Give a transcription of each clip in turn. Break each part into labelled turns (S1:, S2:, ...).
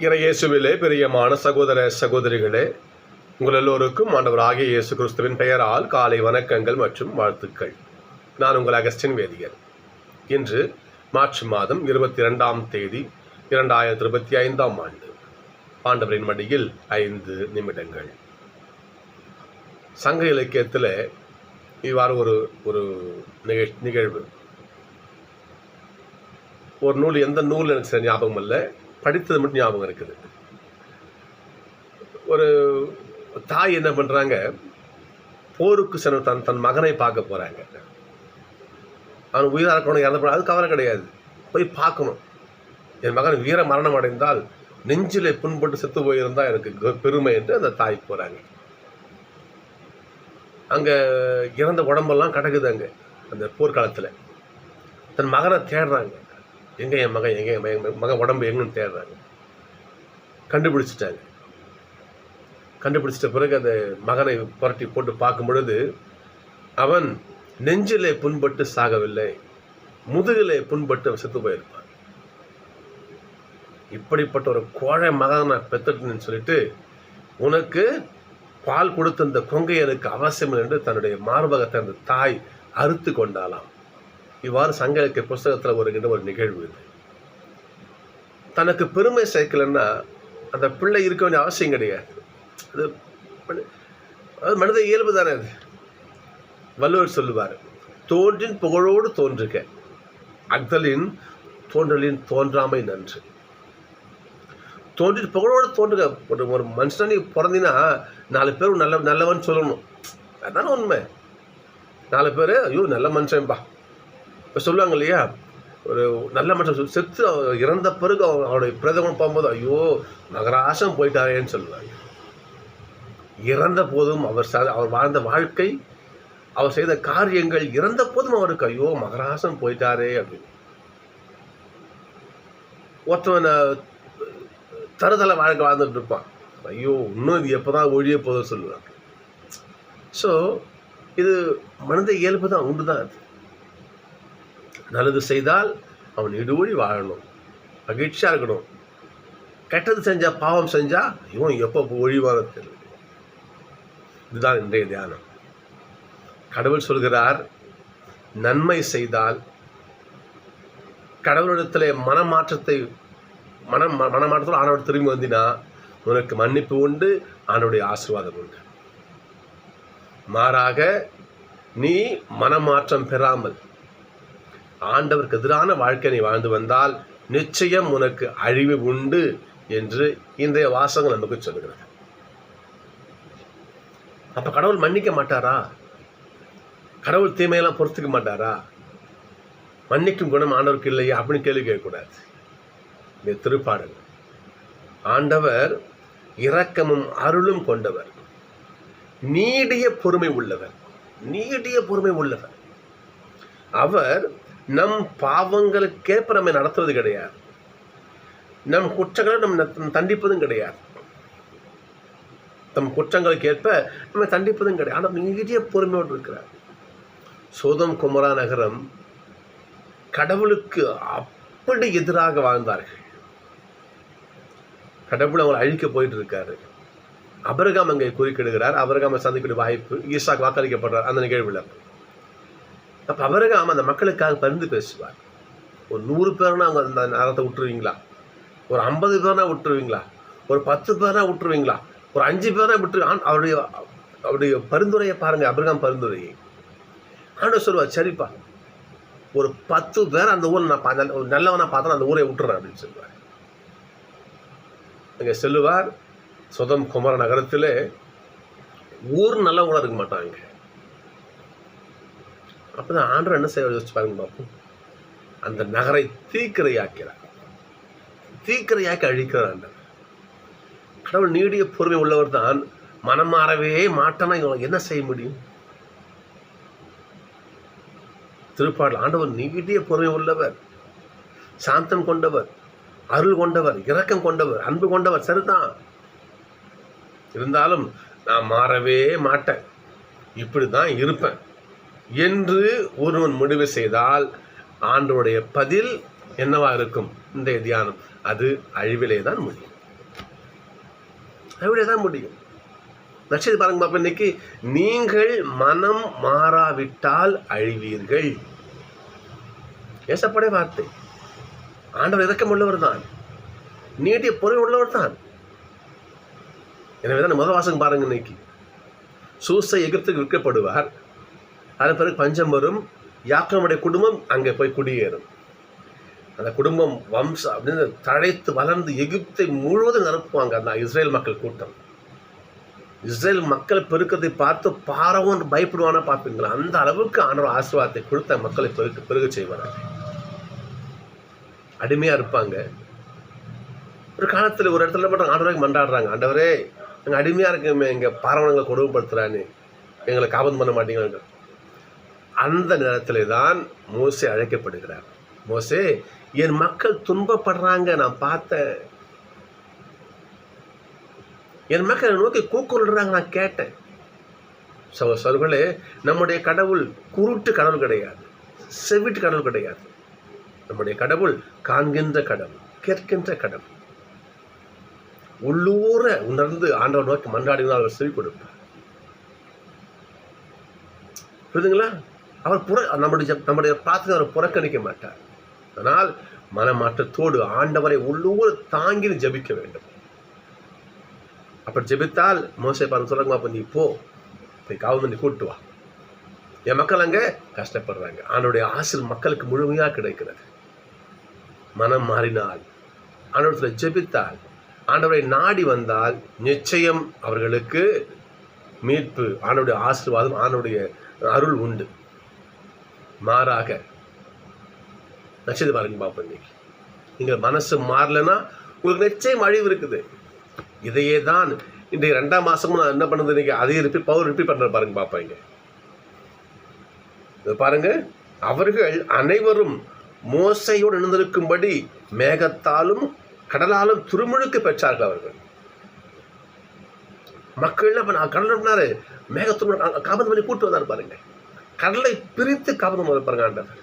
S1: இறையேசுவிலே பிரியமான சகோதர சகோதரிகளே உங்கள் எல்லோருக்கும் ஆண்டவராகிய இயேசு கிறிஸ்துவின் பெயரால் காலை வணக்கங்கள் மற்றும் வாழ்த்துக்கள். நான் உங்கள் அகஸ்டின் வேதியர் இன்று மார்ச் மாதம் இருபத்தி ரெண்டாம் தேதி இரண்டாயிரத்தி இருபத்தி ஐந்தாம் ஆண்டு. ஆண்டவரின் மடியில் ஐந்து நிமிடங்கள். சங்க இலக்கியத்தில் இவ்வாறு ஒரு ஒரு நிகழ் நிகழ்வு. ஒரு நூல் எந்த நூல் எனக்கு சரி ஞாபகம் இல்லை படித்தது மட்டும் ஞாபகம் இருக்குது. ஒரு தாய் என்ன பண்ணுறாங்க போருக்கு சென்ற தன் தன் மகனை பார்க்க போகிறாங்க அவன் உயிராக இருக்கணும் இறந்து போனால் அது கவலை கிடையாது. போய் பார்க்கணும். என் மகன் வீர மரணம் அடைந்தால் நெஞ்சில் புண்பட்டு செத்து போயிருந்தால் எனக்கு பெருமை என்று அந்த தாய் போகிறாங்க அங்கே இறந்த உடம்பெல்லாம் கிடக்குது அங்கே அந்த போர்க்காலத்தில். தன் மகனை தேடுறாங்க. எங்கே என் மகன் எங்கே என் மகன் மகன் உடம்பு எங்கன்னு தேடுறாங்க. கண்டுபிடிச்சிட்டாங்க. கண்டுபிடிச்சிட்ட பிறகு அந்த மகனை புரட்டி போட்டு பார்க்கும் பொழுது அவன் நெஞ்சிலே புண்பட்டு சாகவில்லை முதுகிலே புண்பட்டு அவன் செத்து போயிருப்பான். இப்படிப்பட்ட ஒரு கோழை மகனை நான் பெற்றுட்டேன்னு சொல்லிட்டு உனக்கு பால் கொடுத்த இந்த கொங்கையனுக்கு அவசியம் என்று தன்னுடைய மார்பகத்தை அந்த தாய் அறுத்து கொண்டாலாம் இவ்வாறு சங்க இலக்கிய புஸ்தகத்தில் வருகின்ற ஒரு நிகழ்வு இது. தனக்கு பெருமை சேர்க்கலைன்னா அந்த பிள்ளை இருக்க வேண்டிய அவசியம் கிடையாது. அது அது மனித இயல்பு தானே அது. வள்ளுவர் சொல்லுவார் தோன்றின் புகழோடு தோன்றுக அக்தலின் தோன்றலின் தோன்றாமை நன்று. தோன்றின் புகழோடு தோன்றுக ஒரு ஒரு மனுஷனா நீ பிறந்தினா நாலு பேர் நல்ல நல்லவன் சொல்லணும். அதானே உண்மை. நாலு பேர் ஐயோ நல்ல மனுஷன்பா இப்போ சொல்லுவாங்க இல்லையா? ஒரு நல்ல மனுஷன் செத்து இறந்த பிறகு அவன் அவருடைய பிரதமன் போகும்போது ஐயோ நகராசம் போயிட்டாரேன்னு சொல்லுவாங்க இறந்த போதும் அவர் ச- அவர் வாழ்ந்த வாழ்க்கை அவர் செய்த காரியங்கள் இறந்த போதும் அவருக்கு ஐயோ மகராசம் போயிட்டாரே அப்படின்னு. ஒருத்தவன் தருதலை வாழ்க்கை வாழ்ந்துட்டு இருப்பான். ஐயோ இன்னும் இது எப்போதான் ஒழிய போதும் சொல்லுவாங்க ஸோ இது மனித இயல்பு தான் உண்டு தான் அது. நல்லது செய்தால் அவன் இடுபடி வாழணும். மகிழ்ச்சியாக இருக்கணும். கெட்டது செஞ்சால் பாவம் செஞ்சால் இவன் எப்போ ஒழிவான தெரியும்? இதுதான் இன்றைய தியானம். கடவுள் சொல்கிறார் நன்மை செய்தால் கடவுளிடத்தில் மனமாற்றத்தை மனம் மனமாற்றத்தில் ஆண்டவர் திரும்பி வந்தினா உனக்கு மன்னிப்பு உண்டு ஆண்டவருடைய ஆசீர்வாதம் உண்டு. மாறாக நீ மனமாற்றம் பெறாமல் ஆண்டவருக்கு எதிரான வாழ்க்கை நீ வாழ்ந்து வந்தால் நிச்சயம் உனக்கு அழிவு உண்டு என்று இன்றைய வாசகம் நமக்கு சொல்லுகிறது அப்ப கடவுள் மன்னிக்க மாட்டாரா? கடவுள் தீமையெல்லாம் பொறுத்துக்க மாட்டாரா? மன்னிக்கும் குணம் ஆண்டவருக்கு இல்லையா அப்படின்னு கேள்வி கேட்கக்கூடாது. திருப்பாடல் ஆண்டவர் இரக்கமும் அருளும் கொண்டவர். நீடிய பொறுமை உள்ளவர். நீடிய பொறுமை உள்ளவர். அவர் நம் பாவங்களுக்கேற்ப நம்மை நடத்துவது கிடையாது. நம் குற்றங்களை நம்ம தண்டிப்பதும் கிடையாது. தம் குற்றங்களுக்கு ஏற்ப நம்ம தண்டிப்பதும் கிடையாது. ஆனால் நீடிய பொறுமையோடு இருக்கிறார். சோதம் குமரா நகரம் கடவுளுக்கு அப்படி எதிராக வாழ்ந்தார்கள். கடவுள் அவங்களை அழிக்க போயிட்டு இருக்காரு. அபரகாம் அங்கே குறிக்கிடுகிறார். அபரகாமை சந்திக்கிற வாய்ப்பு ஈசாக்கு வாக்களிக்கப்படுறார். அந்த நிகழ்வில். அப்போ அபரகாம் அந்த மக்களுக்காக பரிந்து பேசுவார். ஒரு நூறு பேர்னா அவங்க அந்த நரத்தை விட்டுருவீங்களா? ஒரு ஐம்பது பேர்னா விட்டுருவீங்களா? ஒரு பத்து பேர்னா விட்டுருவீங்களா? ஒரு அஞ்சு பேர்னா விட்டு அவருடைய அவருடைய பரிந்துரையை பாருங்க அபிரகாம் பரிந்துரையை. ஆண்டு சொல்லுவார் சரிப்பா ஒரு பத்து பேர் அந்த ஊரில் நான் பா- நல்ல- ஒரு பார்த்தா அந்த ஊரை விட்டுறேன் அப்படின்னு சொல்லுவார். அங்கே செல்லுவார் சுதம் குமர நகரத்தில் ஊர் நல்லவங்களாக இருக்க மாட்டாங்க. அப்பதான் ஆண்டவர் என்ன செய்ய யோசிச்சு பாருங்க பார்ப்போம் அந்த நகரை தீக்கிரையாக்கிறார். தீக்கிரையாக்கி அழிக்கிறார் ஆண்டவர். கடவுள் நீடிய பொறுமை உள்ளவர் தான். மனம் மாறவே மாட்டேன்னா இவங்க என்ன செய்ய முடியும்? திருப்பாடல் ஆண்டவர் நீடிய பொறுமை உள்ளவர். சாந்தம் கொண்டவர். அருள் கொண்டவர். இரக்கம் கொண்டவர். அன்பு கொண்டவர். சரிதான். இருந்தாலும் நான் மாறவே மாட்டேன். இப்படி தான் இருப்பேன். என்று ஒருவன் முடிவு செய்தால் ஆண்டோடைய பதில் என்னவா இருக்கும்? இன்றைய தியானம். அது அழிவிலே தான் முடியும். அழிவிலே தான் முடியும். நட்சத்திரம் பாருங்க பாப்பா இன்னைக்கு நீங்கள் மனம் மாறாவிட்டால் அழிவீர்கள். ஏசப்படை வார்த்தை. ஆண்டவர் இறக்கம் உள்ளவர் தான் நீட்டிய பொருள் உள்ளவர் தான் எனவே தான் முதல் வாசகம் பாருங்க இன்னைக்கு. சூசை எகிப்துக்கு விற்கப்படுவார். அதன் பிறகு பஞ்சம் வரும். யாக்கனுடைய குடும்பம் அங்கே போய் குடியேறும். அந்த குடும்பம் வம்சம் அப்படின்னு தழைத்து வளர்ந்து எகிப்தை முழுவதும் நிரப்புவாங்க அந்த இஸ்ரேல் மக்கள் கூட்டம். இஸ்ரேல் மக்கள் பெருக்கத்தை பார்த்து பாரவும் பயப்படுவானா பார்ப்பீங்களா? அந்த அளவுக்கு ஆண்டவர் ஆசீர்வாதத்தை கொடுத்த மக்களை பெருக்க பெருக செய்வார்? அடிமையாக இருப்பாங்க. ஒரு காலத்தில் ஒரு இடத்துல மட்டும் ஆண்டவரை மண்டாடுறாங்க ஆண்டவரே எங்கள் அடிமையாக இருக்குமே இங்கே பாரவனங்களை கொடுமைப்படுத்துகிறான்னு எங்களை காபந்து பண்ண மாட்டேங்கிறாங்க அந்த நேரத்தில் தான் மோசே அழைக்கப்படுகிறார். மோசே என் மக்கள் துன்பப்படுறாங்க நான் பார்த்தேன். என் மக்கள் நோக்கி கூக்குறாங்க நான் கேட்டேன். சகோதரர்களே நம்முடைய கடவுள் குருட்டு கடவுள் கிடையாது செவிட்டு கடவுள் கிடையாது. நம்முடைய கடவுள் காண்கின்ற கடவுள் கேட்கின்ற கடவுள். உள்ளூர உணர்ந்து ஆண்டவர் நோக்கி மன்றாடினால் அவர் செவி கொடுப்பார். புரியுதுங்களா? அவர் புற நம்முடைய நம்முடைய பிரார்த்தனை அவர் புறக்கணிக்க மாட்டார். ஆனால் மனமாற்றத்தோடு ஆண்டவரை உள்ளூர் தாங்கி ஜெபிக்க வேண்டும். அப்படி ஜெபித்தால் மோசை பாருங்க சொல்லுங்க அப்போ நீ போ. போய் காவல் கூட்டு வா. என் மக்கள் அங்கே கஷ்டப்படுறாங்க. ஆண்டோடைய ஆசில் மக்களுக்கு முழுமையாக கிடைக்கிறது. மனம் மாறினால் ஆண்டவரத்தில் ஜெபித்தால் ஆண்டவரை நாடி வந்தால் நிச்சயம் அவர்களுக்கு மீட்பு ஆண்டவருடைய ஆசீர்வாதம் ஆண்டவருடைய அருள் உண்டு. மாறாக நட்சத்திரம் பாருங்க பார்ப்போம் இன்னைக்கு. நீங்கள் மனசு மாறலைன்னா உங்களுக்கு நிச்சயம் அழிவு இருக்குது. இதையே தான் இன்றைக்கு ரெண்டாம் மாதமும் நான் என்ன பண்ணுறது இன்னைக்கு? அதையும் ரிப்பீட் பவர் ரிப்பீட் பண்ணுற பாருங்க பார்ப்பாங்க இது பாருங்க அவர்கள் அனைவரும் மோசையோடு இணைந்திருக்கும்படி மேகத்தாலும் கடலாலும் துருமுழுக்கு பெற்றார்கள் அவர்கள். மக்கள் என்ன பண்ண கடல் பண்ணாரு? காபந்து பண்ணி கூட்டு வந்தார் பாருங்க. கடலை பிரித்து காப்பது பண்ண பாருங்க ஆண்டவர்.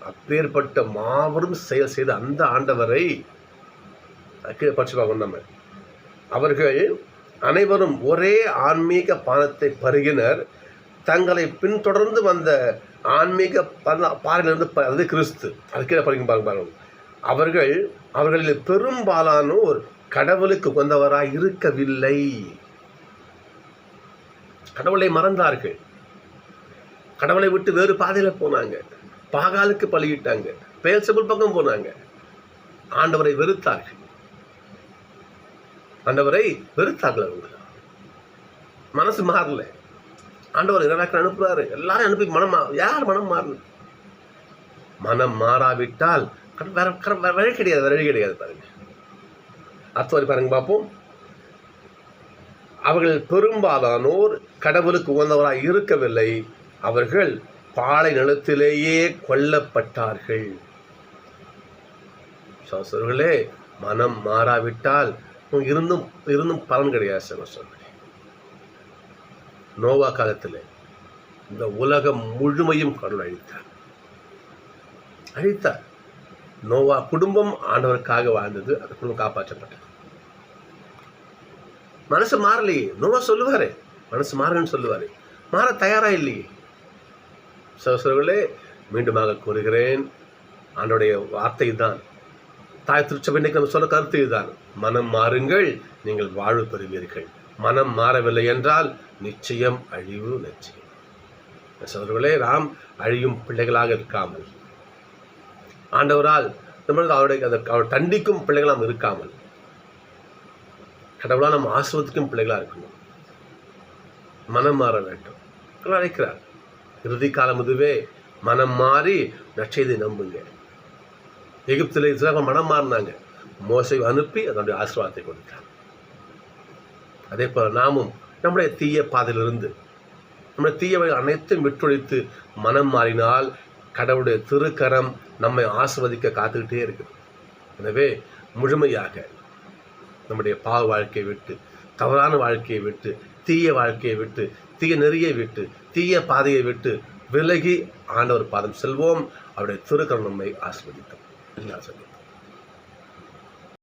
S1: அப்பேற்பட்ட மாபெரும் செயல் செய்த அந்த ஆண்டவரை கீழே படிச்சு நம்ம. அவர்கள் அனைவரும் ஒரே ஆன்மீக பானத்தை பருகினர். தங்களை பின்தொடர்ந்து வந்த ஆன்மீக பல- பாறையிலிருந்து ப- அது கிறிஸ்து. அது கீழே படிக்கும் பாருங்க பாருங்க. அவர்கள் அவர்களில் பெரும்பாலானோர் கடவுளுக்கு உகந்தவராய் இருக்கவில்லை. கடவுளை மறந்தார்கள். கடவுளை விட்டு வேறு பாதையில போனாங்க. பாகாலுக்கு பழகிட்டாங்க பேல்சபுல் பக்கம் போனாங்க. ஆண்டவரை வெறுத்தார்கள். ஆண்டவரை வெறுத்தார்கள் அவங்க. மனசு மாறல. ஆண்டவர் இறைவாக்கு அனுப்புறாரு. எல்லாரும் அனுப்பி மனம் யார் மனம் மாறல? மனம் மாறாவிட்டால் வேற வழி கிடையாது வழி கிடையாது பாருங்க. அத்தவரை பாருங்க பார்ப்போம். அவர்கள் பெரும்பாலானோர் கடவுளுக்கு உகந்தவராக இருக்கவில்லை. அவர்கள் பாலை நிலத்திலேயே கொல்லப்பட்டார்கள். சகோதரர்களே மனம் மாறாவிட்டால் இருந்தும் இருந்தும் பலன் கிடையாது சகோசரர்களே நோவா காலத்தில் இந்த உலகம் முழுமையும் கடவுள் அழித்தார். அழித்தார். நோவா குடும்பம் ஆண்டவருக்காக வாழ்ந்தது அந்த குடும்பம் காப்பாற்றப்பட்டது. மனசு மாறலையே. நோவா சொல்லுவாரு மனசு மாறுன்னு சொல்லுவாரு. மாற தயாரா இல்லையே. சகோதரர்களே மீண்டுமாக கூறுகிறேன். ஆண்டோடைய வார்த்தை தான் தாய் திருச்சபைக்கு நம்ம சொல்ல கருத்து இதுதான். மனம் மாறுங்கள் நீங்கள் வாழ்வு பெறுவீர்கள். மனம் மாறவில்லை என்றால் நிச்சயம் அழிவு நிச்சயம். சகோதரர்களே நாம் அழியும் பிள்ளைகளாக இருக்காமல் ஆண்டவரால் நம்மளுக்கு அவருடைய அதற்கு அவர் தண்டிக்கும் பிள்ளைகளாம் இருக்காமல் கடவுளால் நம்ம ஆசிர்வதிக்கும் பிள்ளைகளாக இருக்கணும். மனம் மாற வேண்டும். அழைக்கிறார். இறுதி காலம் இதுவே மனம் மாறி நற்செய்தி நம்புங்க. எகிப்தில் இஸ்லாம மனம் மாறினாங்க. மோசை அனுப்பி அதனுடைய ஆசீர்வாதத்தை கொடுத்தார். அதே போல் நாமும் நம்முடைய தீய பாதையிலிருந்து நம்முடைய தீயவை அனைத்தும் விட்டொழித்து மனம் மாறினால் கடவுளுடைய திருக்கரம் நம்மை ஆசிர்வதிக்க காத்துக்கிட்டே இருக்குது. எனவே முழுமையாக நம்முடைய பாவ வாழ்க்கையை விட்டு தவறான வாழ்க்கையை விட்டு தீய வாழ்க்கையை விட்டு தீய நெறியை விட்டு தீய பாதையை விட்டு விலகி ஆண்டவர் பாதம் செல்வோம். அவருடைய திருக்கரம் நம்மை ஆசிர்வதிக்கும்.